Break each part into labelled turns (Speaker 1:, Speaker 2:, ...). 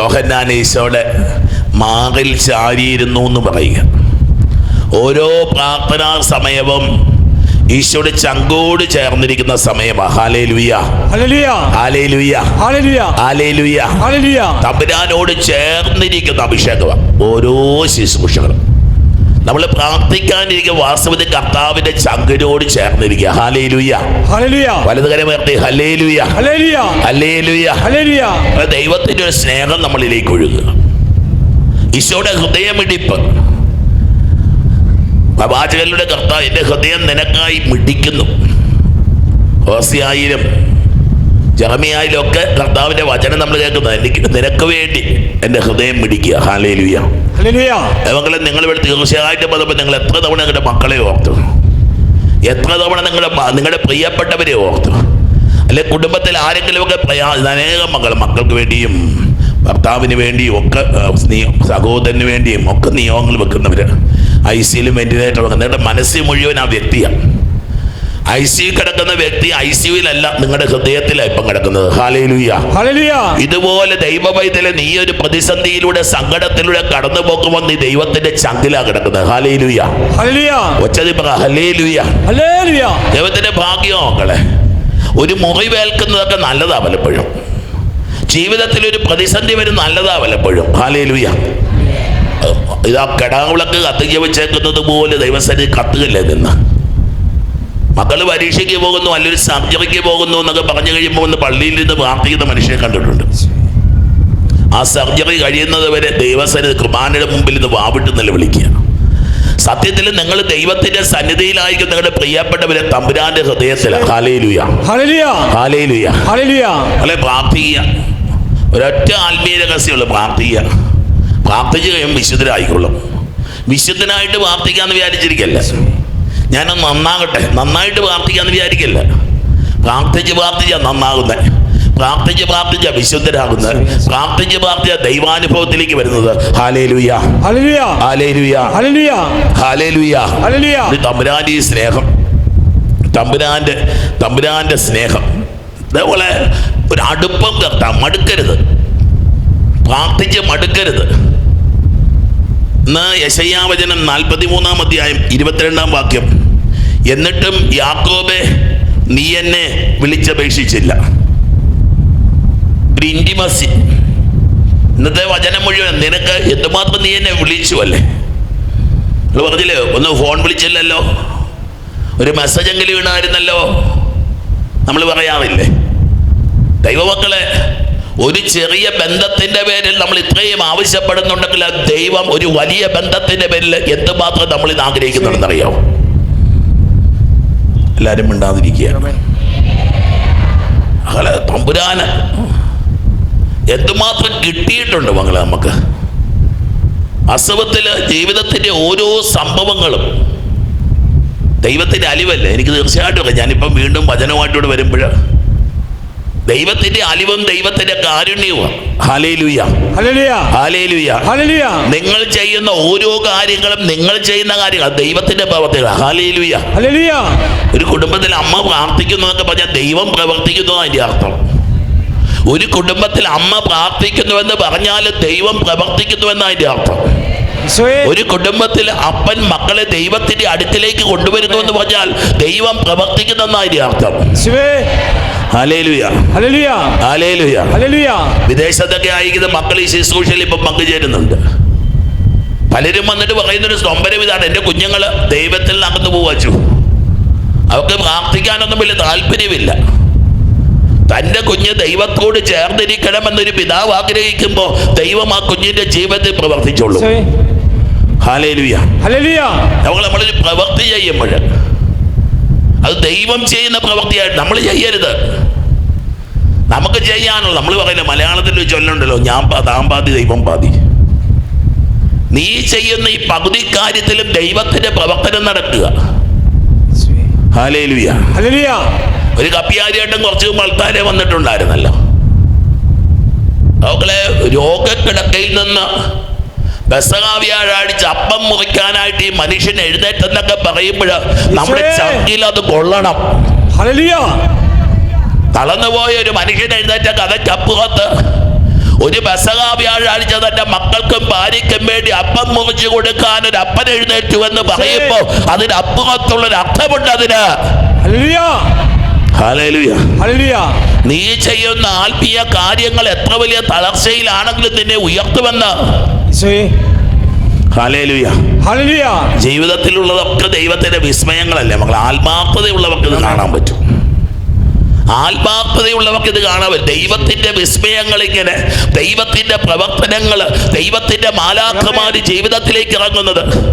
Speaker 1: യോഹന്നാൻ ഈശോയുടെ മാറിൽ ചാരിയിരുന്നു എന്ന് പറയുക. ഓരോ പ്രാർത്ഥനാ സമയവും ഈശോയുടെ ചങ്കോട് ചേർന്നിരിക്കുന്ന സമയമാണ് തമ്പുരാനോട് ചേർന്നിരിക്കുന്ന അഭിഷേകമാണ് ഓരോ ശുശ്രൂഷകളും. നമ്മൾ പ്രാർത്ഥിക്കാനിരിക്കുക വാസ്തവത്തിൽ കർത്താവിന്റെ ചങ്കിനോട് ചേർന്നിരിക്കുക ഹാലേ ലുയ്യ
Speaker 2: ഹല്ലേലൂയ
Speaker 1: വലതുകരം ഉയർത്തി. ഹലേ ലുയ്യ
Speaker 2: ഹല്ലേലൂയ.
Speaker 1: ഹലേ ലുയ്യ
Speaker 2: ഹല്ലേലൂയ.
Speaker 1: അപ്പോൾ ദൈവത്തിന്റെ ഒരു സ്നേഹം നമ്മളിലേക്ക് ഒഴുകുക ഈശോയുടെ ഹൃദയമിടിപ്പ് പ്രവാചകരുടെ കർത്താവ് എന്റെ ഹൃദയം നിനക്കായി മിടിക്കുന്നു. ഹോസിയായാലും ജറമിയായാലും കർത്താവിന്റെ വചനം നമ്മൾ കേൾക്കുന്നത്. എനിക്ക് നിനക്ക് വേണ്ടി എന്റെ ഹൃദയം പിടിക്കുക ഹാലേലുയ നിങ്ങൾ ഇവിടെ തീർച്ചയായിട്ടും വന്നപ്പോൾ നിങ്ങൾ എത്ര തവണ നിങ്ങളുടെ മക്കളെ ഓർത്തു? എത്ര തവണ നിങ്ങളുടെ നിങ്ങളുടെ പ്രിയപ്പെട്ടവരെ ഓർത്തു? അല്ലെ കുടുംബത്തിൽ ആരെങ്കിലുമൊക്കെ പ്രയാ അനേകം മക്കൾ മക്കൾക്ക് വേണ്ടിയും ഭർത്താവിന് വേണ്ടിയും ഒക്കെ സഹോദരന് വേണ്ടിയും ഒക്കെ നിയോഗങ്ങൾ വെക്കുന്നവർ ഐ സിയിലും വെന്റിലേറ്റർ നിങ്ങളുടെ മനസ്സിൽ മുഴുവൻ ആ വ്യക്തിയാണ് ഐ സി കിടക്കുന്ന വ്യക്തി ഐ സിയുവിലല്ല നിങ്ങളുടെ ഹൃദയത്തിലാണ് ഇപ്പം കിടക്കുന്നത് ഇതുപോലെ ദൈവവൈദ്യ നീ ഒരു പ്രതിസന്ധിയിലൂടെ സങ്കടത്തിലൂടെ കടന്നു പോകുമ്പോൾ നീ ദൈവത്തിന്റെ ചങ്കിലാ കിടക്കുന്നത്. ഹലേലുയ.
Speaker 2: ഹല്ലേലൂയ
Speaker 1: ഒച്ചതി പറ ഹലേലുയ.
Speaker 2: ഹല്ലേലൂയ
Speaker 1: ദൈവത്തിന്റെ ഭാഗ്യം മക്കളെ ഒരു മുറിവേൽക്കുന്നതൊക്കെ നല്ലതാ പലപ്പോഴും. ജീവിതത്തിൽ ഒരു പ്രതിസന്ധി വരും നല്ലതാ പലപ്പോഴും. ഹാലേലുയ. ഇതാ കെടാവിളക്ക് കത്തിച്ച് വെച്ചേക്കുന്നത് പോലെ ദൈവസരി കത്തുകല്ലേ നിന്ന്? മക്കൾ പരീക്ഷയ്ക്ക് പോകുന്നു അല്ലെങ്കിൽ സർജറിക്ക് പോകുന്നു എന്നൊക്കെ പറഞ്ഞു കഴിയുമ്പോൾ ഒന്ന് പള്ളിയിൽ നിന്ന് പ്രാർത്ഥിക്കുന്ന മനുഷ്യനെ കണ്ടിട്ടുണ്ട്. ആ സർജറി കഴിയുന്നത് വരെ ദൈവസന കുർബാനയുടെ മുമ്പിൽ നിന്ന് വാവിട്ട് നിലവിളിക്കുകയാണ്. സത്യത്തിൽ നിങ്ങൾ ദൈവത്തിന്റെ സന്നിധിയിലായിരിക്കും നിങ്ങളുടെ പ്രിയപ്പെട്ടവരെ തമ്പുരാന്റെ ഹൃദയത്തിലാണ് അല്ലെ പ്രാർത്ഥിക്കുക. ഒരൊറ്റ ആത്മീയ രഹസ്യമുള്ളൂ പ്രാർത്ഥിക്കുക. പ്രാർത്ഥിച്ച് കഴിയുമ്പോൾ വിശുദ്ധരായിക്കൊള്ളും. വിശുദ്ധനായിട്ട് പ്രാർത്ഥിക്കാന്ന് വിചാരിച്ചിരിക്കല്ല? ഞാനൊന്ന് നന്നാകട്ടെ. നന്നായിട്ട് പ്രാർത്ഥിക്കാന്ന് വിചാരിക്കില്ല. പ്രാർത്ഥിച്ച് പ്രാർത്ഥിച്ച നന്നാകുന്നത് പ്രാർത്ഥിച്ച് പ്രാർത്ഥിച്ച വിശുദ്ധരാകുന്നത് പ്രാർത്ഥിച്ച് പ്രാർത്ഥിച്ച ദൈവാനുഭവത്തിലേക്ക് വരുന്നത്. തമ്പുരാന്റെ ഈ സ്നേഹം. തമ്പുരാന്റെ തമ്പുരാന്റെ സ്നേഹം. അതേപോലെ ഒരു അടുപ്പം കർത്താൻ മടുക്കരുത്. പ്രാർത്ഥിച്ച് മടുക്കരുത്. ഇന്ന് യശയ്യാവചനം നാൽപ്പത്തി മൂന്നാം അധ്യായം ഇരുപത്തിരണ്ടാം വാക്യം. എന്നിട്ടും യാക്കോബെ നീ എന്നെ വിളിച്ചപേക്ഷിച്ചില്ല. ഒരു ഇന്റിമസി ഇന്നത്തെ വചനം മുഴുവൻ നിനക്ക് എന്തുമാത്രം നീ എന്നെ വിളിച്ചു അല്ലേ? നിങ്ങൾ പറഞ്ഞില്ലേ ഒന്ന് ഫോൺ വിളിച്ചില്ലല്ലോ? ഒരു മെസ്സേജ് എങ്കിലും ഇടായിരുന്നല്ലോ? നമ്മൾ പറയാറില്ലേ? ദൈവമക്കളെ ഒരു ചെറിയ ബന്ധത്തിന്റെ പേരിൽ നമ്മൾ ഇത്രയും ആവശ്യപ്പെടുന്നുണ്ടെങ്കിൽ ദൈവം ഒരു വലിയ ബന്ധത്തിന്റെ പേരിൽ എന്തുമാത്രം നമ്മൾ ഇന്ന് ആഗ്രഹിക്കുന്നുണ്ടെന്നറിയാമോ എല്ലാവരും മിണ്ടാതിരിക്കുക അകലെ തമ്പുരാന്. എന്തുമാത്രം കിട്ടിയിട്ടുണ്ട് മകളെ നമുക്ക്? അസുഖത്തിൽ ജീവിതത്തിന്റെ ഓരോ സംഭവങ്ങളും. ദൈവത്തിന്റെ അലിവല്ലേ? എനിക്ക് തീർച്ചയായിട്ടും ഞാനിപ്പം വീണ്ടും വചനമായിട്ടൂടെ വരുമ്പോൾ ദൈവത്തിന്റെ അലിവും ദൈവത്തിന്റെ കാരുണ്യവും. നിങ്ങൾ ചെയ്യുന്ന ഓരോ കാര്യങ്ങളും നിങ്ങൾ ചെയ്യുന്ന കാര്യങ്ങൾ ദൈവത്തിന്റെ പ്രവർത്തികൾ ഒരു കുടുംബത്തിൽ അമ്മ പ്രാർത്ഥിക്കുന്നു എന്നൊക്കെ പറഞ്ഞാൽ ദൈവം പ്രവർത്തിക്കുന്നു അതിന്റെ അർത്ഥം. ഒരു കുടുംബത്തിൽ അമ്മ പ്രാർത്ഥിക്കുന്നുവെന്ന് പറഞ്ഞാൽ ദൈവം പ്രവർത്തിക്കുന്നുവെന്ന് അതിന്റെ അർത്ഥം. ഒരു കുടുംബത്തിൽ അപ്പൻ മക്കളെ ദൈവത്തിന്റെ അടുക്കിലേക്ക് കൊണ്ടുവരുന്നു എന്ന് പറഞ്ഞാൽ ദൈവം പ്രവർത്തിക്കുന്നെന്ന് അതിന്റെ അർത്ഥം. വിദേശത്തൊക്കെ ആയിരിക്കുന്ന മക്കൾ ഈ ശുശ്രൂഷയിൽ ഇപ്പം പങ്കുചേരുന്നുണ്ട്. പലരും വന്നിട്ട് പറയുന്നൊരു സ്തംഭനം ഇതാണ്. എന്റെ കുഞ്ഞുങ്ങൾ ദൈവത്തിൽ നടന്നു പോവാച്ചു അവർക്ക് പ്രാർത്ഥിക്കാനൊന്നും വലിയ താല്പര്യമില്ല. തന്റെ കുഞ്ഞ് ദൈവത്തോട് ചേർന്നിരിക്കണമെന്നൊരു പിതാവ് ആഗ്രഹിക്കുമ്പോൾ ദൈവം ആ കുഞ്ഞിന്റെ ജീവിതത്തിൽ പ്രവർത്തിച്ചോളൂ. നമ്മൾ നമ്മളൊരു പ്രവൃത്തി ചെയ്യുമ്പോൾ അത് ദൈവം ചെയ്യുന്ന പ്രവൃത്തിയായിട്ട് നമ്മൾ ചെയ്യരുത്. നമുക്ക് ചെയ്യാനുള്ള നമ്മൾ പറയുന്നത് മലയാളത്തിൽ ചൊല്ലുണ്ടല്ലോ ഞാൻ താൻ പാതി ദൈവം പാതി. നീ ചെയ്യുന്ന ഈ പകുതി കാര്യത്തിലും ദൈവത്തിന്റെ പ്രവർത്തനം നടക്കുക. ഒരു കപ്പിയാരിയായിട്ടും കുറച്ച് മൾത്താരെ വന്നിട്ടുണ്ടായിരുന്നല്ലോ. അവളെ രോഗക്കിടക്കയിൽ നിന്ന് ബസകാവ്യാഴാഴ്ച അപ്പം മുറിക്കാനായിട്ട് ഈ മനുഷ്യൻ എഴുന്നേറ്റെന്നൊക്കെ പറയുമ്പോൾ നമ്മുടെ അത് കൊള്ളണം. തളർന്നുപോയ ഒരു മനുഷ്യൻ എഴുന്നേറ്റ കഥയ്ക്കപ്പുറത്ത് ഒരു ബസക വ്യാഴാഴ്ച തന്റെ മക്കൾക്കും ഭാര്യയ്ക്കും വേണ്ടി അപ്പം മുറിച്ചു കൊടുക്കാൻ ഒരു അപ്പൻ എഴുന്നേറ്റു എന്ന് പറയുമ്പോ അതിന്.
Speaker 2: അപ്പുറത്തുള്ളൊരു
Speaker 1: അർത്ഥമുണ്ട്
Speaker 2: അതിന്
Speaker 1: നീ ചെയ്യുന്ന ആത്മീയ കാര്യങ്ങൾ എത്ര വലിയ തളർച്ചയിലാണെങ്കിലും നിന്നെ ഉയർത്തുമെന്ന്. ജീവിതത്തിലുള്ളതൊക്കെ ദൈവത്തിന്റെ വിസ്മയങ്ങളല്ലേ? മക്കൾ ആത്മാർത്ഥതയുള്ളവർക്ക് കാണാൻ പറ്റും. ആത്മാർത്ഥതയുള്ളവർക്ക് ഇത് കാണാൻ ദൈവത്തിന്റെ വിസ്മയങ്ങൾ ഇങ്ങനെ ദൈവത്തിന്റെ പ്രവർത്തനങ്ങൾ ദൈവത്തിന്റെ മാലാഖമാര് ജീവിതത്തിലേക്ക് ഇറങ്ങുന്നത്.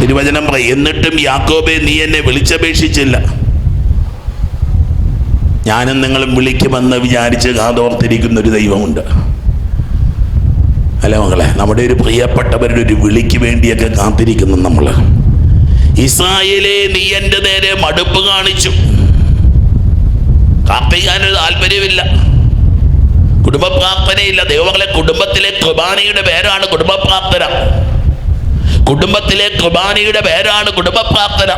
Speaker 1: തിരുവചനം എന്നിട്ടും യാക്കോബെ നീ എന്നെ വിളിച്ചപേക്ഷിച്ചില്ല. ഞാനും നിങ്ങളും വിളിക്കുമെന്ന് വിചാരിച്ച് കാതോർത്തിരിക്കുന്ന ഒരു ദൈവമുണ്ട്. അല്ല മകളെ? നമ്മുടെ ഒരു പ്രിയപ്പെട്ടവരുടെ ഒരു വിളിക്ക് വേണ്ടിയൊക്കെ കാത്തിരിക്കുന്നു നമ്മൾ ഇസ്രായേലെ നീ എന്റെ നേരെ മടുപ്പ് കാണിച്ചു. പ്രാർത്ഥിക്കാനൊരു താല്പര്യമില്ല. കുടുംബ പ്രാർത്ഥനയില്ല ദൈവങ്ങളെ കുടുംബത്തിലെ കുർബാനയുടെ പേരാണ് കുടുംബ പ്രാർത്ഥന കുടുംബത്തിലെ കുർബാനയുടെ പേരാണ് കുടുംബ പ്രാർത്ഥന.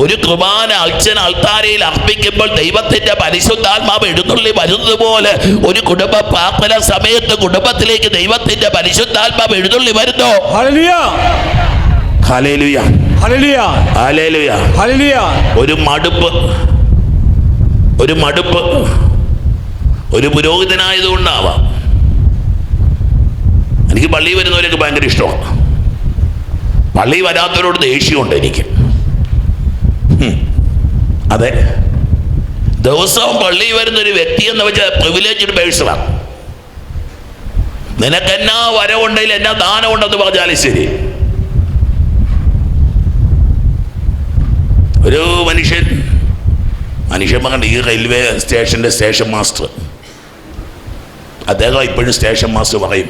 Speaker 1: ഒരു കുർബാന അച്ഛൻ അൾത്താരയിൽ അർപ്പിക്കുമ്പോൾ ദൈവത്തിന്റെ പരിശുദ്ധാത്മാവ് എഴുന്നള്ളി വരുന്നത് പോലെ ഒരു കുടുംബ പ്രാർത്ഥന സമയത്ത് കുടുംബത്തിലേക്ക് ദൈവത്തിന്റെ പരിശുദ്ധാത്മാവ് എഴുന്നള്ളി വരുന്നോ. ഒരു മടുപ്പ്. ഒരു മടുപ്പ്. ഒരു പുരോഹിതനായതുകൊണ്ടാവാം. എനിക്ക് പള്ളി വരുന്നവരൊക്കെ ഭയങ്കര ഇഷ്ടമാണ്. പള്ളി വരാത്തവരോട് ദേഷ്യമുണ്ട് എനിക്ക് അതെ. ദിവസവും പള്ളി വരുന്ന ഒരു വ്യക്തി എന്ന് വെച്ചാൽ പ്രിവിലേജ്ഡ് പേഴ്സണാണ് നിനക്കെന്നാ വരവുണ്ടെങ്കിൽ എന്നാ ദാനമുണ്ടെന്ന് പറഞ്ഞാലും ശരി. ഒരു മനുഷ്യൻ മനുഷ്യൻ പറഞ്ഞ ഈ റെയിൽവേ സ്റ്റേഷന്റെ സ്റ്റേഷൻ മാസ്റ്റർ അദ്ദേഹം ഇപ്പോഴും സ്റ്റേഷൻ മാസ്റ്റർ പറയും.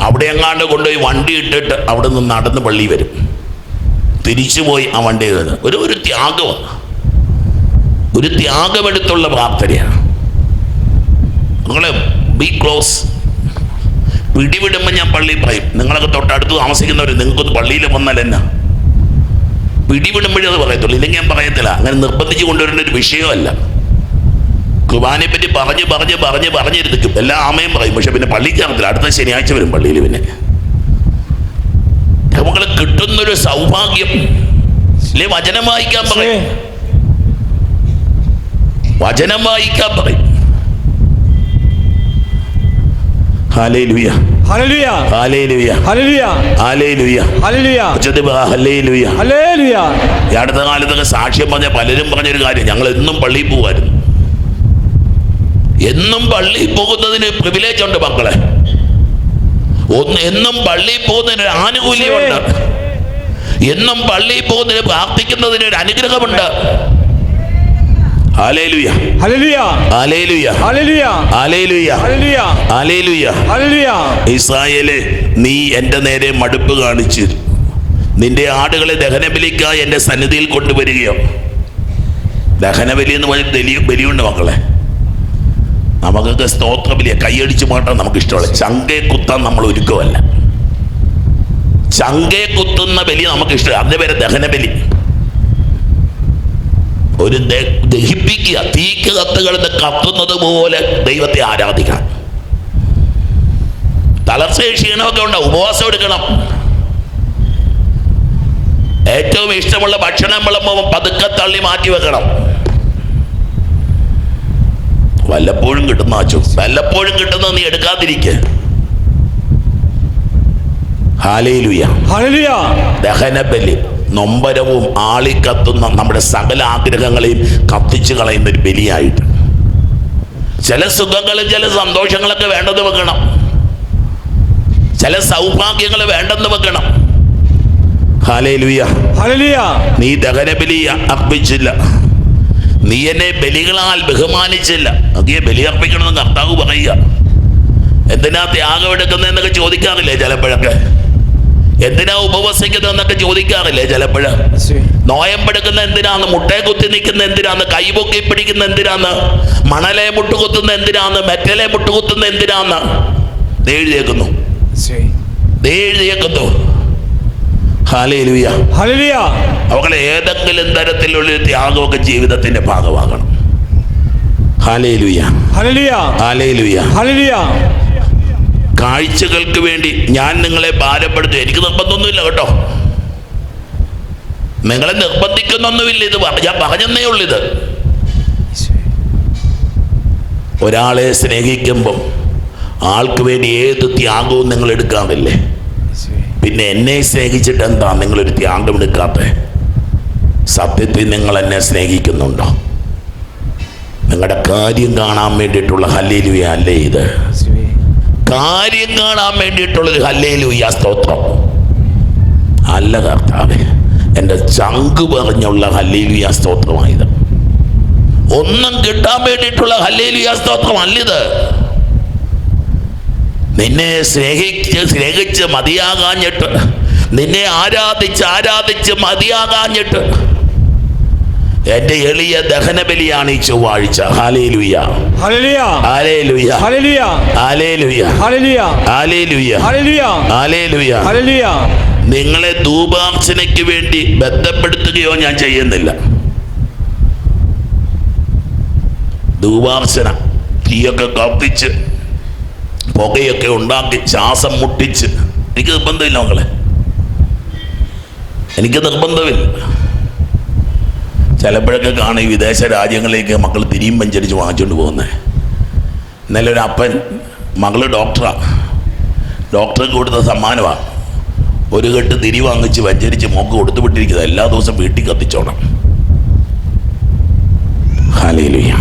Speaker 1: അവിടെ എങ്ങാണ്ട് കൊണ്ടുപോയി വണ്ടി ഇട്ടിട്ട് അവിടെ നിന്ന് നടന്ന് പള്ളി വരും. തിരിച്ചു പോയി ആ വണ്ടി കയറുന്നത്. ഒരു ഒരു ത്യാഗമാണ് ഒരു ത്യാഗമെടുത്തുള്ള പ്രാർത്ഥനയാണ്. നിങ്ങളെ ബി ക്ലോസ് പിടിവിടുമ്പോൾ ഞാൻ പള്ളിയിൽ പറയും. നിങ്ങളൊക്കെ തൊട്ടടുത്ത് താമസിക്കുന്നവർ നിങ്ങൾക്കൊന്ന് പള്ളിയിൽ വന്നാൽ എന്നാ? പിടിവിടുമ്പോഴേ അത് പറയത്തുള്ളൂ. ഇല്ലെങ്കിൽ ഞാൻ പറയത്തില്ല. അങ്ങനെ നിർബന്ധിച്ച് കൊണ്ടുവരേണ്ട ഒരു വിഷയമല്ല. കുർബാനയെ പറ്റി പറഞ്ഞ് പറഞ്ഞ് പറഞ്ഞ് പറഞ്ഞിരുന്നിക്കും എല്ലാ ആമയും പറയും പക്ഷെ പിന്നെ പള്ളി കയറത്തില്ല അടുത്ത ശനിയാഴ്ച വരും പള്ളിയിൽ പിന്നെ. നമുക്ക് കിട്ടുന്നൊരു സൗഭാഗ്യം. അല്ലേ? വചനം വായിക്കാൻ പറയും. വചനം വായിക്കാൻ പറയും. ഹാലേലുയ ഹാലേലുയ ഹാലേലുയ ഉച്ചത്തിൽ ഈ അടുത്ത കാലത്തൊക്കെ സാക്ഷ്യം പറഞ്ഞ പലരും പറഞ്ഞൊരു കാര്യം. ഞങ്ങൾ എന്നും പള്ളിയിൽ പോകുമായിരുന്നു എന്നും പള്ളി പോകുന്നതിന് പ്രിവിലേജ് ഉണ്ട് മക്കളെ. ഒന്ന് എന്നും പള്ളി പോകുന്നതിന് ഒരു ആനുകൂല്യമുണ്ട്. എന്നും പള്ളി പോകുന്നതിന് പ്രാർത്ഥിക്കുന്നതിന് ഒരു അനുഗ്രഹമുണ്ട്. ഇസ്രായേലെ നീ എന്റെ നേരെ മടുപ്പ് കാണിച്ച് നിന്റെ ആടുകളെ ദഹനബലിക്ക എന്റെ സന്നിധിയിൽ കൊണ്ടുവരികയോ ദഹനബലി എന്ന് പറഞ്ഞ ബലി ബലിയുണ്ട് മക്കളെ. നമുക്കൊക്കെ സ്തോത്രമില്ല കൈയടിച്ച് മാറ്റാൻ നമുക്ക് ഇഷ്ടമല്ല ചങ്കേ കുത്താൻ നമ്മൾ ഒരുക്കമല്ല. ചങ്കേ കുത്തുന്ന ബലി നമുക്ക് ഇഷ്ടം അതിന്റെ പേര് ദഹനബലി. ഒരു ദഹിപ്പിക്കുക തീക്ക് കത്തുകൾ കത്തുന്നത് പോലെ ദൈവത്തെ ആരാധിക്കണം. തളർച്ചയും ക്ഷീണമൊക്കെ ഉണ്ട്? ഉപവാസം എടുക്കണം. ഏറ്റവും ഇഷ്ടമുള്ള ഭക്ഷണം വിളമ്പുമ്പോൾ പതുക്കെ തള്ളി മാറ്റി വെക്കണം. വല്ലപ്പോഴും കിട്ടുന്ന അച്ചു വല്ലപ്പോഴും കിട്ടുന്ന നീ എടുക്കാതിരിക്കെ. ദഹനബലി നൊമ്പരവും ആളിക്കത്തുന്ന നമ്മുടെ സകല ആഗ്രഹങ്ങളെയും കത്തിച്ചു കളയുന്ന ഒരു ബലിയായിട്ട്. ചില സുഖങ്ങളും ചില സന്തോഷങ്ങളൊക്കെ വേണ്ടെന്ന് വെക്കണം. ചില സൗഭാഗ്യങ്ങൾ വേണ്ടെന്ന് വെക്കണം. നീ ദഹനബലി അർപ്പിച്ചില്ല. നീ എന്നെ ബലികളാൽ ബഹുമാനിച്ചില്ല. അതേ ബലി അർപ്പിക്കണമെന്ന് കർത്താവ് പറയുക. എന്തിനാ ത്യാഗം എടുക്കുന്നതെന്നൊക്കെ ചോദിക്കാറില്ലേ ചിലപ്പോഴൊക്കെ? എന്തിനാ ഉപവസിക്കുന്നതെന്നൊക്കെ ചോദിക്കാറില്ലേ ചിലപ്പോഴ്? നോയമ്പെടുക്കുന്ന എന്തിനാന്ന്? മുട്ടയെ കുത്തി നിൽക്കുന്ന എന്തിനാന്ന്? കൈപൊക്കി പിടിക്കുന്ന എന്തിനാന്ന്? മണലെ മുട്ടുകുത്തുന്ന എന്തിനാന്ന്? മെറ്റലെ മുട്ടുകുത്തുന്ന എന്തിനാന്ന്? എഴുതിയേക്കുന്നു. എഴുതിയേക്കുന്നു. അവകളെ ഏതെങ്കിലും തരത്തിലുള്ള ത്യാഗമൊക്കെ ജീവിതത്തിന്റെ ഭാഗമാകണം. കാഴ്ചകൾക്ക് വേണ്ടി ഞാൻ നിങ്ങളെ ഭാരപ്പെടുത്തും. എനിക്ക് നിർബന്ധമൊന്നുമില്ല കേട്ടോ. നിങ്ങളെ നിർബന്ധിക്കുന്നൊന്നുമില്ല. ഇത് ഞാൻ പറഞ്ഞേ ഉള്ളൂ ഇത്. ഒരാളെ സ്നേഹിക്കുമ്പം ആൾക്ക് വേണ്ടി ഏത് ത്യാഗവും നിങ്ങൾ എടുക്കാറില്ലേ? പിന്നെ എന്നെ സ്നേഹിച്ചിട്ട് എന്താ നിങ്ങളൊരു ത്യാഗം എടുക്കാത്ത? സത്യത്തിൽ നിങ്ങൾ എന്നെ സ്നേഹിക്കുന്നുണ്ടോ? നിങ്ങളുടെ കാര്യം കാണാൻ വേണ്ടിയിട്ടുള്ള ഹല്ലേലുയ അല്ലേ ഇത്? കാര്യം കാണാൻ വേണ്ടിയിട്ടുള്ളൊരു ഹല്ലേലുയ സ്തോത്രം. അല്ല കർത്താവ് എന്റെ ചങ്ക് പറഞ്ഞുള്ള ഹല്ലേലുയ സ്തോത്രമായത്. ഒന്നും കിട്ടാൻ വേണ്ടിയിട്ടുള്ള ഹല്ലേലുയ സ്തോത്രം അല്ലിത് നിന്നെ സ്നേഹിച്ച് സ്നേഹിച്ച് മതിയാകാഞ്ഞിട്ട് നിന്നെ ആരാധിച്ച് ആരാധിച്ച് മതിയാകാഞ്ഞിട്ട് എന്റെ എളിയ ദഹനബലിയാണ് ഈ ചൊവ്വാഴ്ച നിങ്ങളെ ധൂപാർച്ചനയ്ക്ക് വേണ്ടി ബന്ധപ്പെടുത്തുകയോ ഞാൻ ചെയ്യുന്നില്ല ധൂപാർച്ചന തീയൊക്കെ കത്തിച്ച് പുകയൊക്കെ ഉണ്ടാക്കി ശ്വാസം മുട്ടിച്ച്. എനിക്ക് നിർബന്ധമില്ല മക്കളെ. എനിക്ക് നിർബന്ധമില്ല. ചിലപ്പോഴൊക്കെ കാണും ഈ വിദേശ രാജ്യങ്ങളിലേക്ക് മക്കൾ തിരിയും പഞ്ചരിച്ച് വാങ്ങിച്ചുകൊണ്ട് പോകുന്നത് ഇന്നലെ ഒരു അപ്പൻ മകൾ ഡോക്ടറാണ് ഡോക്ടർക്ക് കൊടുത്ത സമ്മാനമാണ് ഒരു കെട്ട് തിരി വാങ്ങിച്ച് വഞ്ചരിച്ച് മോക്ക് കൊടുത്തു വിട്ടിരിക്കുന്നത് എല്ലാ ദിവസവും വീട്ടിൽ കത്തിച്ചോണം. ഹാലേലുയ്യ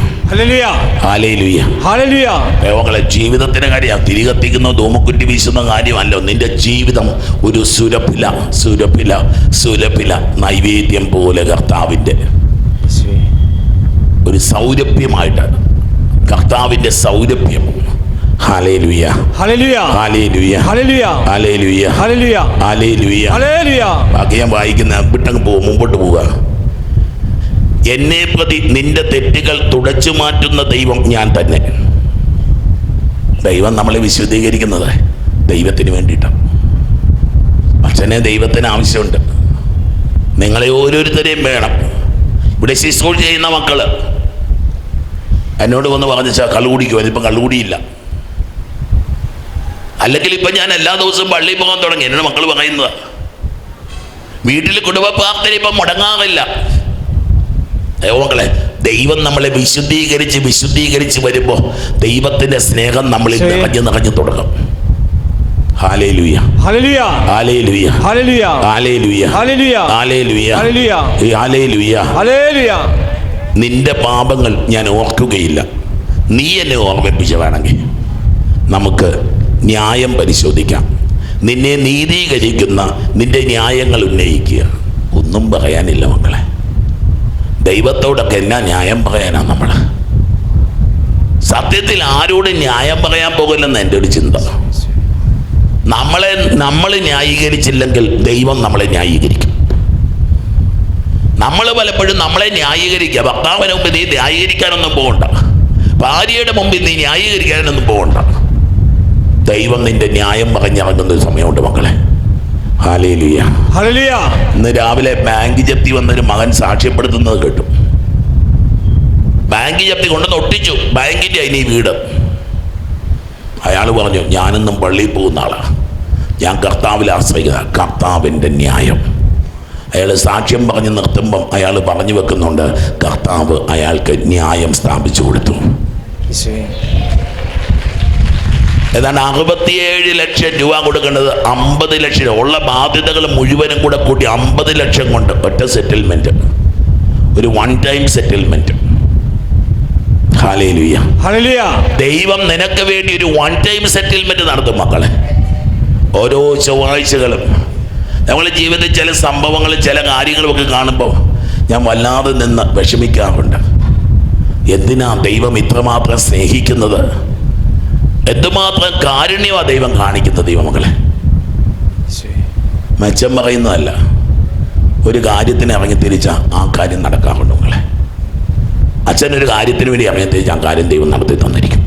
Speaker 1: മകളെ ജീവിതത്തിന്റെ കാര്യം തിരി കത്തിക്കുന്ന ധൂമക്കുറ്റി വീശുന്ന കാര്യമല്ലോ. നിന്റെ ജീവിതം ഒരു സുരഭില സുരഭില സുരഭില നൈവേദ്യം പോലെ കർത്താവിന്റെ. ഒരു സൗരഭ്യമായിട്ട് കർത്താവിന്റെ സൗരഭ്യം. ബാക്കി ഞാൻ വായിക്കുന്ന വിട്ടങ്ങ് പോകും മുമ്പോട്ട് പോവുക. എന്നെ പ്രതി നിന്റെ തെറ്റുകൾ തുടച്ചു മാറ്റുന്ന ദൈവം ഞാൻ തന്നെ. ദൈവം നമ്മളെ വിശുദ്ധീകരിക്കുന്നത് ദൈവത്തിന് വേണ്ടിയിട്ടാണ് അച്ഛനെ ദൈവത്തിന് ആവശ്യമുണ്ട്. നിങ്ങളെ ഓരോരുത്തരെയും വേണം. ഇവിടെ ശുശ്രൂഷ ചെയ്യുന്ന മക്കൾ എന്നോട് വന്ന് പറഞ്ഞു വെച്ചാൽ കള്ളുകുടിക്കുമോ ഇപ്പം കള്ളുകുടിയില്ല അല്ലെങ്കിൽ ഇപ്പം ഞാൻ എല്ലാ ദിവസവും പള്ളിയിൽ പോകാൻ തുടങ്ങി. എന്നോട് മക്കൾ പറയുന്നത്. വീട്ടിൽ കുടുംബ പ്രാർത്ഥന ഇപ്പം മുടങ്ങാറില്ല. മക്കളെ ദൈവം നമ്മളെ വിശുദ്ധീകരിച്ച് വിശുദ്ധീകരിച്ച് വരുമ്പോൾ ദൈവത്തിന്റെ സ്നേഹം നമ്മളിൽ. നിറഞ്ഞു നിറഞ്ഞു തുടങ്ങും. നിന്റെ പാപങ്ങൾ ഞാൻ ഓർക്കുകയില്ല. നീ എന്നെ ഓർമ്മിപ്പിച്ച വേണമെങ്കിൽ നമുക്ക് ന്യായം പരിശോധിക്കാം. നിന്നെ നീതീകരിക്കുന്ന നിന്റെ ന്യായങ്ങൾ ഉന്നയിക്കുക. ഒന്നും പറയാനില്ല. ദൈവത്തോടൊക്കെ എന്നാ ന്യായം പറയാനാ നമ്മൾ സത്യത്തിൽ ആരോട് ന്യായം പറയാൻ പോകില്ലെന്ന് എന്റെ ഒരു ചിന്ത. നമ്മളെ നമ്മൾ ന്യായീകരിച്ചില്ലെങ്കിൽ ദൈവം നമ്മളെ ന്യായീകരിക്കും. നമ്മൾ പലപ്പോഴും നമ്മളെ ന്യായീകരിക്കുക. ഭർത്താവിന് മുമ്പ് നീ ന്യായീകരിക്കാനൊന്നും പോകണ്ട. ഭാര്യയുടെ മുമ്പിൽ നീ ന്യായീകരിക്കാനൊന്നും പോകണ്ട. ദൈവം നിന്റെ ന്യായം പറഞ്ഞിറങ്ങുന്ന ഒരു സമയമുണ്ട് മക്കളെ. ഇന്ന് രാവിലെ ബാങ്ക് ജപ്തി വന്നൊരു മകൻ സാക്ഷ്യപ്പെടുത്തുന്നത് കേട്ടു. ബാങ്ക് ജപ്തി കൊണ്ടുവന്ന് ഒട്ടിച്ചു. ബാങ്കിന്റെ അതിന് ഈ വീട്. അയാൾ പറഞ്ഞു ഞാനെന്നും പള്ളിയിൽ പോകുന്ന ആളാണ് ഞാൻ കർത്താവിൽ ആശ്രയിക്കുന്ന കർത്താവിന്റെ ന്യായം. അയാൾ സാക്ഷ്യം പറഞ്ഞ് നിർത്തുമ്പം അയാൾ പറഞ്ഞു വെക്കുന്നുണ്ട് കർത്താവ് അയാൾക്ക് ന്യായം സ്ഥാപിച്ചു കൊടുത്തു. ഏതാണ്ട് അറുപത്തിയേഴ് ലക്ഷം രൂപ കൊടുക്കേണ്ടത് അമ്പത് ലക്ഷം രൂപ. ഉള്ള ബാധ്യതകൾ മുഴുവനും കൂടെ കൂട്ടി അമ്പത് ലക്ഷം കൊണ്ട് ഒറ്റ സെറ്റിൽമെന്റ് ഒരു വൺ ടൈം സെറ്റിൽമെന്റ് ദൈവം നിനക്ക് വേണ്ടി ഒരു വൺ ടൈം സെറ്റിൽമെന്റ് നടത്തും മക്കളെ. ഓരോ ചൊവ്വാഴ്ചകളും നമ്മളെ ജീവിതത്തിൽ ചില സംഭവങ്ങൾ ചില കാര്യങ്ങളൊക്കെ കാണുമ്പോൾ ഞാൻ വല്ലാതെ നിന്ന് വിഷമിക്കാറുണ്ട്. എന്തിനാ ദൈവം ഇത്രമാത്രം സ്നേഹിക്കുന്നത്? എന്തുമാത്രം കാരുണ്യമാ ദൈവം കാണിക്കുന്നത് ദൈവമകളെ മെച്ചം പറയുന്നതല്ല. ഒരു കാര്യത്തിന് ഇറങ്ങി തിരിച്ച ആ കാര്യം നടക്കാറുണ്ട് മകളെ അച്ഛനൊരു കാര്യത്തിന് വേണ്ടി ഇറങ്ങി തിരിച്ച ആ കാര്യം ദൈവം നടത്തി തന്നിരിക്കും.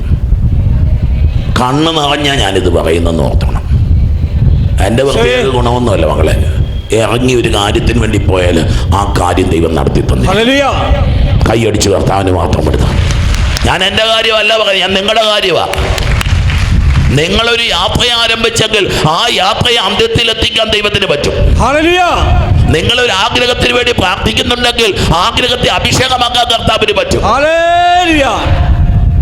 Speaker 1: കണ്ണ് നിറഞ്ഞാൽ ഞാനിത് പറയുന്നെന്ന് ഓർത്തണം. എന്റെ പ്രത്യേക ഗുണമൊന്നുമല്ല മകളെ ഇറങ്ങി ഒരു കാര്യത്തിന് വേണ്ടി പോയാൽ ആ കാര്യം ദൈവം നടത്തി തന്നു കൈയടിച്ച് കർത്താവിന് മാത്രം എടുത്താൽ ഞാൻ എന്റെ കാര്യമല്ല പറയാം ഞാൻ നിങ്ങളുടെ കാര്യമാണ് നിങ്ങളൊരു യാത്ര ആരംഭിച്ചെങ്കിൽ ആ യാത്രയെ അന്ത്യത്തിലെത്തിക്കാൻ ദൈവത്തിന് പറ്റും.
Speaker 2: നിങ്ങൾ
Speaker 1: ഒരു ആഗ്രഹത്തിന് വേണ്ടി പ്രാർത്ഥിക്കുന്നുണ്ടെങ്കിൽ ആഗ്രഹത്തെ അഭിഷേകമാക്കാൻ കർത്താവിന് പറ്റും.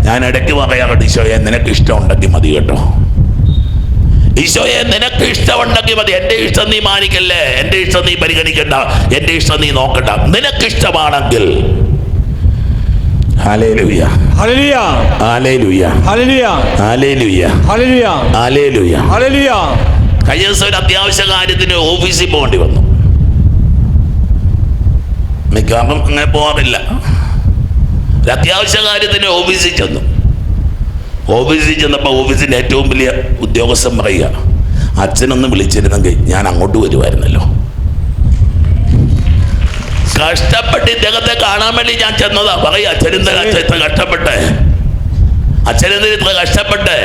Speaker 1: ഞാൻ ഇടയ്ക്ക് പറയാറുണ്ട് ഈശോയെ നിനക്ക് ഇഷ്ടമുണ്ടെങ്കിൽ മതി കേട്ടോ. ഈശോയെ നിനക്ക് ഇഷ്ടമുണ്ടെങ്കിൽ മതി. എന്റെ ഇഷ്ടം നീ മാനിക്കല്ലേ? എന്റെ ഇഷ്ടം നീ പരിഗണിക്കണ്ട. എന്റെ ഇഷ്ടം നീ നോക്കണ്ട. നിനക്ക് ഇഷ്ടമാണെങ്കിൽ കഴിഞ്ഞ ദിവസം ഒരു അത്യാവശ്യ കാര്യത്തിന് ഓഫീസിൽ പോകേണ്ടി വന്നു. മിക്കവാറും അങ്ങനെ പോകാറില്ല ഒരു അത്യാവശ്യ കാര്യത്തിന് ഓഫീസിൽ ചെന്നു. ഓഫീസിൽ ചെന്നപ്പോൾ ഓഫീസിന്റെ ഏറ്റവും വലിയ ഉദ്യോഗസ്ഥൻ പറയുക അച്ഛനൊന്ന് വിളിച്ചിരുന്നെങ്കിൽ ഞാൻ അങ്ങോട്ട് വരുമായിരുന്നല്ലോ. കഷ്ടപ്പെട്ട് ഇദ്ദേഹത്തെ കാണാൻ വേണ്ടി ഞാൻ ചെന്നതാ. പറയാ അച്ഛനെന്താ അച്ഛൻ ഇത്ര കഷ്ടപ്പെട്ടെ? അച്ഛനെന്തിന് ഇത്ര കഷ്ടപ്പെട്ട്?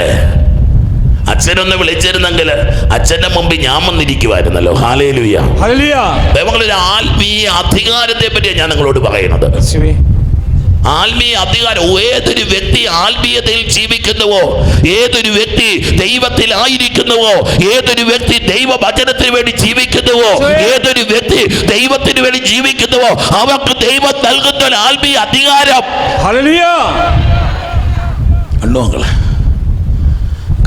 Speaker 1: അച്ഛനൊന്ന് വിളിച്ചിരുന്നെങ്കിൽ അച്ഛന്റെ മുമ്പിൽ ഞാൻ വന്നിരിക്കുമായിരുന്നല്ലോ ഹാലേലുയ്യ
Speaker 2: ഹല്ലേലൂയ
Speaker 1: ദൈവങ്ങളൊരു ആത്മീയ അധികാരത്തെ പറ്റിയാണ് ഞാൻ നിങ്ങളോട് പറയുന്നത്. ആത്മീയ അധികാരം ഏതൊരു വ്യക്തി ആത്മീയതയിൽ ജീവിക്കുന്നുവോ? ഏതൊരു വ്യക്തി ദൈവത്തിൽ ആയിരിക്കുന്നുവോ? ഏതൊരു വ്യക്തി ദൈവ വചനത്തിന് വേണ്ടി ജീവിക്കുന്നുവോ? ഏതൊരു വ്യക്തി ദൈവത്തിന് വേണ്ടി ജീവിക്കുന്നുവോ? അവർക്ക് ദൈവം നൽകുന്ന ഒരു ആത്മീയ അധികാരം.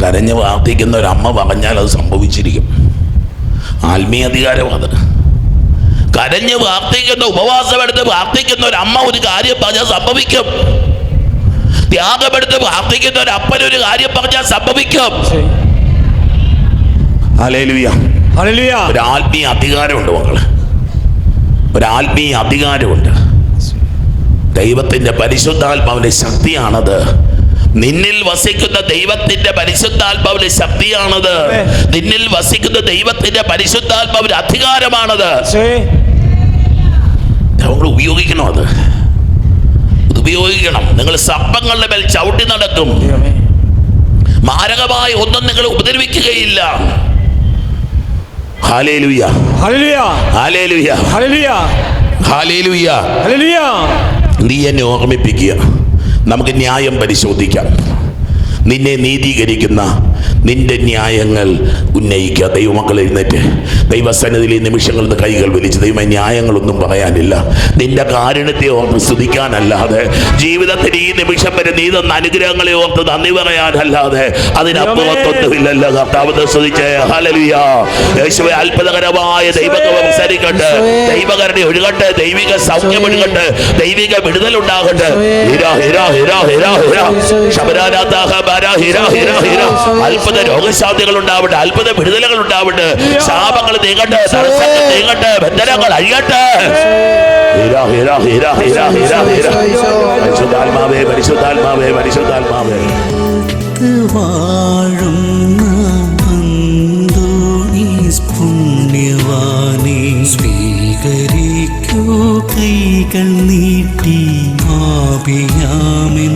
Speaker 1: കരഞ്ഞ് പ്രാർത്ഥിക്കുന്ന ഒരു അമ്മ പറഞ്ഞാൽ അത് സംഭവിച്ചിരിക്കും. ആത്മീയ അധികാരം അത്. കരഞ്ഞ് പ്രാർത്ഥിക്കുന്ന ഉപവാസമെടുത്ത് പ്രാർത്ഥിക്കുന്ന ഒരു അമ്മ ഒരു കാര്യം പറഞ്ഞാൽ സംഭവിക്കും. ത്യാഗമെടുത്ത് പ്രാർത്ഥിക്കുന്ന ഒരു അപ്പൻ ഒരു കാര്യം പറഞ്ഞാൽ സംഭവിക്കും. ഒരു ആത്മീയ അധികാരമുണ്ട് മക്കളെ. ഒരു ആത്മീയ അധികാരമുണ്ട്. ദൈവത്തിന്റെ പരിശുദ്ധാത്മാവിന്റെ ശക്തിയാണത്. നിന്നിൽ വസിക്കുന്ന ദൈവത്തിന്റെ പരിശുദ്ധാത്മാവിന്റെ ശക്തിയാണത്. നിന്നിൽ വസിക്കുന്ന ദൈവത്തിന്റെ പരിശുദ്ധാത്മാവിന്റെ അധികാരമാണത്. നമ്മൾ ഉപയോഗിക്കണം അത് ഉപയോഗിക്കണം. നിങ്ങൾ സർപ്പങ്ങളുടെ മേൽ ചവിട്ടി നടക്കും. മാരകമായി ഒന്നും നിങ്ങൾ ഉപദ്രവിക്കുകയില്ല. നീ എന്നെ ഓർമ്മിപ്പിക്കുക. നമുക്ക് ന്യായം പരിശോധിക്കാം. നിന്നെ നീതീകരിക്കുന്ന നിന്റെ ന്യായങ്ങൾ ഉന്നയിക്കുക. ദൈവമക്കൾ എഴുന്നേറ്റ്. ദൈവസന്നിധിയിൽ ഈ നിമിഷങ്ങളിൽ നിന്ന് കൈകൾ വലിച്ച് ദൈവ ന്യായങ്ങളൊന്നും പറയാനില്ല. നിന്റെ കാരുണ്യത്തെ ഓർത്ത് സ്തുതിക്കാനല്ലാതെ ജീവിതത്തിൽ ഈ നിമിഷം വരെ നീ തന്ന അനുഗ്രഹങ്ങളെ ഓർത്ത് നന്ദി പറയാനല്ലാതെ അതിനപ്പുറത്തൊന്നുമില്ലല്ലോ. കർത്താവ് അത്ഭുതകരമായ ദൈവത്തെ സംസാരിക്കട്ടെ ദൈവകരണി ഒഴുകട്ടെ. ദൈവിക സൗഖ്യം ഒഴുകട്ടെ. ദൈവിക ഹിരാ ഹിരാ ഹിരാ അത്ഭുത രോഗശാന്തികൾ ഉണ്ടാവട്ടെ അത്ഭുത വിടുതലുകൾ ഉണ്ടാവട്ടെ. ശാപങ്ങൾ നീങ്ങട്ടെ തടസ്സങ്ങൾ നീങ്ങട്ടെ ബന്ധനങ്ങൾ അഴിയട്ടെ. പരിശുദ്ധാത്മാവേ പരിശുദ്ധാത്മാവേ പരിശുദ്ധാത്മാവേ.
Speaker 3: വാഴുന്ന അന്തോണീസ് പുണ്യവാനെ സ്വീകരിക്കൂ കൈകൾ നീട്ടി ആപിയാമിൻ